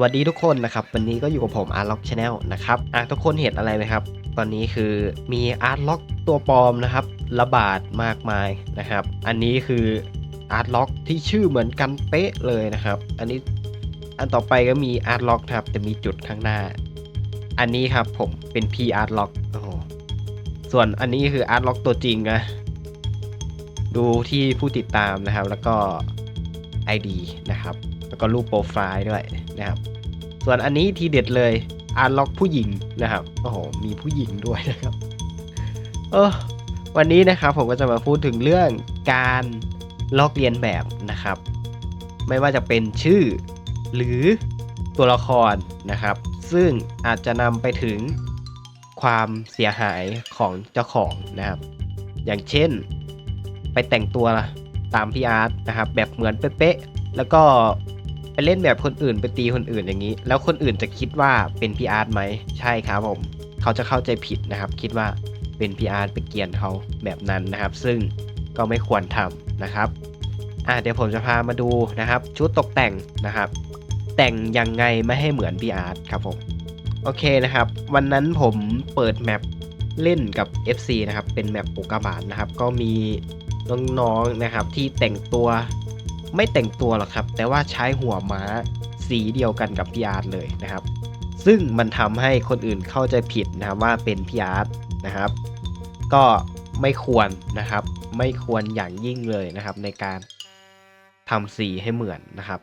วัสดีทุกคนนะครับ วันนี้ก็อยู่กับผม Art Lock Channel นะครับอะทุกคนเห็นอะไรไหมครับ ตอนนี้คือมี Art Lock ตัวปลอมนะครับ ระบาดมากมายนะครับ อันนี้คือ Art Lock ที่ชื่อเหมือนกันเป๊ะเลยนะครับ อันนี้อันต่อไปก็มี Art Lock ครับแต่มีจุดข้างหน้า อันนี้ครับผมเป็น P Art Lock โอ้โหส่วนอันนี้คือ Art Lock ตัวจริงนะดูที่ผู้ติดตามนะครับ แล้วก็ ID นะครับ แล้วก็รูปโปรไฟล์ด้วยนะครับ ส่วนอันนี้ทีเด็ดเลยอาร์ล็อกผู้หญิงนะครับโอ้โหมีผู้หญิงด้วยนะครับเออวันนี้นะครับผมก็จะมาพูดถึงเรื่องการลอกเลียนแบบนะครับ ไม่ว่าจะเป็นชื่อหรือตัวละครนะครับ ซึ่งอาจจะนำไปถึงความเสียหายของเจ้าของนะครับ อย่างเช่นไปแต่งตัวตามพี่อาร์ตนะครับ แบบเหมือนเป๊ะๆแล้วก็ ไปเล่นแบบคนอื่นไปตีคนอื่นอย่างนี้ แล้วคนอื่นจะคิดว่าเป็นพี่อาร์ตไหมใช่ครับผม เขาจะเข้าใจผิดนะครับ คิดว่าเป็นพี่อาร์ตไปเกลียนเขาแบบนั้นนะครับ ซึ่งก็ไม่ควรทำนะครับอะเดี๋ยวผมจะพามาดูนะครับ ชุดตกแต่งนะครับ แต่งยังไงไม่ให้เหมือนพี่อาร์ตครับผมโอเคนะครับ วันนั้นผมเปิดแมปเล่นกับ FC นะครับ เป็นแมปโอกาบาทนะครับ ก็มีน้องๆนะครับที่แต่งตัว ไม่แต่งตัวหรอกครับ แต่ว่าใช้หัวม้าสีเดียวกันกับพี่อาร์ตเลยนะครับ ซึ่งมันทำให้คนอื่นเข้าใจผิดนะครับว่าเป็นพี่อาร์ตนะครับ ก็ไม่ควรนะครับ ไม่ควรอย่างยิ่งเลยนะครับ ในการทำสีให้เหมือนนะครับ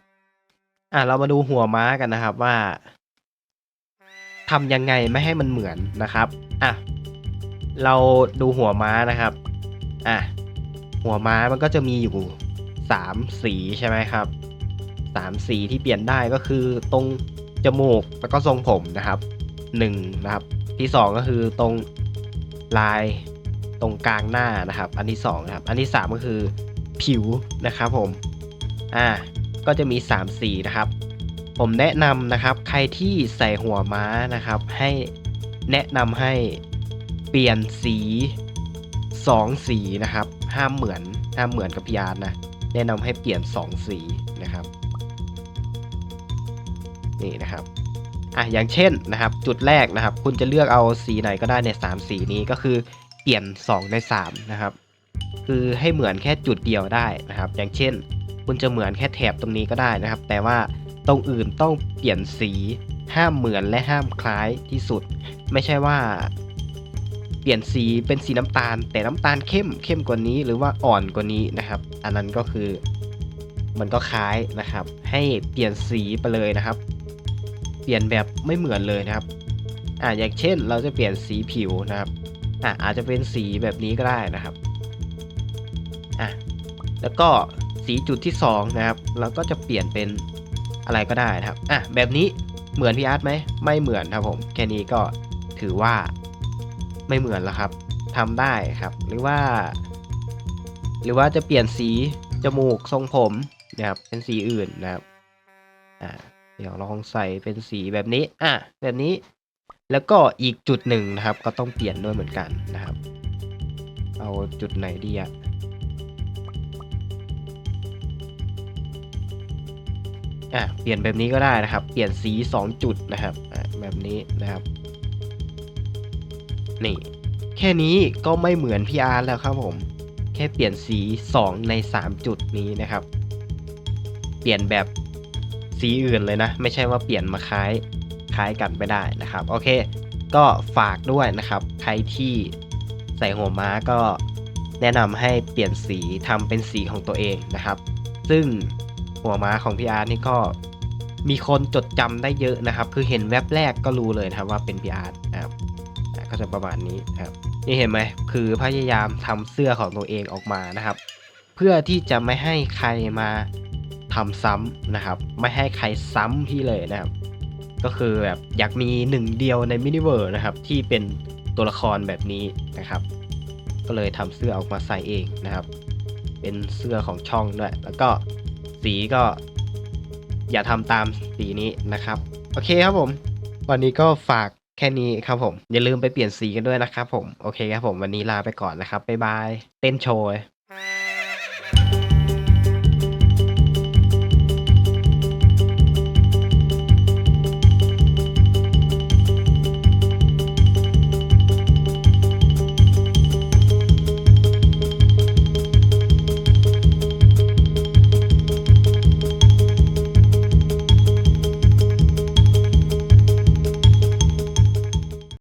อะเรามาดูหัวม้ากันนะครับว่าทำยังไงไม่ให้มันเหมือนนะครับ อะ เราดูหัวม้านะครับ อะ หัวม้ามันก็จะมีอยู่ สามสีใช่ไหมครับสามสีที่เปลี่ยนได้ก็คือตรงจมูกแล้วก็ทรงผมนะครับหนึ่งนะครับ ที่สองก็คือตรงลายตรงกลางหน้านะครับ อันที่สองนะครับ อันที่สามก็คือผิวนะครับผม อ่า ก็จะมี 3 สีนะครับ ผมแนะนำนะครับ ใครที่ใส่หัวม้านะครับ ให้แนะนำให้เปลี่ยนสี 2 สีนะครับ ห้ามเหมือนห้ามเหมือนกับพิยาร์นะ แนะนำให้เปลี่ยน 2 สีนะครับนี่นะครับอะอย่างเช่นนะครับ จุดแรกนะครับ คุณจะเลือกเอาสีไหนก็ได้ใน 3 สีนี้ก็คือเปลี่ยน 2 ใน 3 นะครับ คือให้เหมือนแค่จุดเดียวได้นะครับ อย่างเช่น คุณจะเหมือนแค่แถบตรงนี้ก็ได้นะครับ แต่ว่าตรงอื่นต้องเปลี่ยนสีห้ามเหมือนและห้ามคล้ายที่สุด ไม่ใช่ว่า เปลี่ยนสีเป็นสีน้ำตาล แต่น้ำตาลเข้มเข้มกว่านี้หรือว่าอ่อนกว่านี้นะครับ อันนั้นก็คือมันก็คล้ายนะครับ ให้เปลี่ยนสีไปเลยนะครับ เปลี่ยนแบบไม่เหมือนเลยนะครับอ่าอย่างเช่น เราจะเปลี่ยนสีผิวนะครับอะอาจจะเป็นสีแบบนี้ก็ได้นะครับอะแล้วก็สีจุดที่2นะครับเราก็จะเปลี่ยนเป็นอะไรก็ได้นะครับอะแบบนี้เหมือนพี่อาร์ตไหมไม่เหมือนครับผมแค่นี้ก็ถือว่า ไม่เหมือนแล้วครับทำได้ครับ หรือว่า หรือว่าจะเปลี่ยนสีจมูกทรงผมนะครับเป็นสีอื่นนะครับอ่าเดี๋ยวลองใส่เป็นสีแบบนี้อะแบบนี้ แล้วก็อีกจุดหนึ่งนะครับ ก็ต้องเปลี่ยนด้วยเหมือนกันนะครับ เอาจุดไหนดีอะอะเปลี่ยนแบบนี้ก็ได้นะครับ เปลี่ยนสี 2 จุดนะครับอะแบบนี้นะครับ นี่ แค่นี้ก็ไม่เหมือนพี่อาร์แล้วครับผม แค่เปลี่ยนสี 2 ใน 3 จุดนี้นะครับ เปลี่ยนแบบสีอื่นเลยนะ ไม่ใช่ว่าเปลี่ยนมาคล้ายคล้ายกันไม่ได้นะครับ โอเค ก็ฝากด้วยนะครับ ใครที่ใส่หัวม้าก็แนะนำให้เปลี่ยนสีทำเป็นสีของตัวเองนะครับ ซึ่งหัวม้าของพี่อาร์ตนี่ก็มีคนจดจำได้เยอะนะครับ คือเห็นแว็บแรกก็รู้เลยนะครับว่าเป็นพี่อาร์ตนะครับ ก็จะประมาณนี้ครับ นี่เห็นไหมคือพยายามทำเสื้อของตัวเองออกมานะครับ เพื่อที่จะไม่ให้ใครมาทำซ้ำนะครับ ไม่ให้ใครซ้ำพี่เลยนะครับ ก็คือแบบอยากมีหนึ่งเดียวในมินิเวิร์นะครับ ที่เป็นตัวละครแบบนี้นะครับ ก็เลยทำเสื้อออกมาใส่เองนะครับ เป็นเสื้อของช่องด้วยแล้วก็สีก็ อย่าทำตามสีนี้นะครับ โอเคครับผม วันนี้ก็ฝาก แค่นี้ครับผม อย่าลืมไปเปลี่ยนสีกันด้วยนะครับผม โอเคครับผม วันนี้ลาไปก่อนนะครับ บ๊ายบาย เต้นโชว์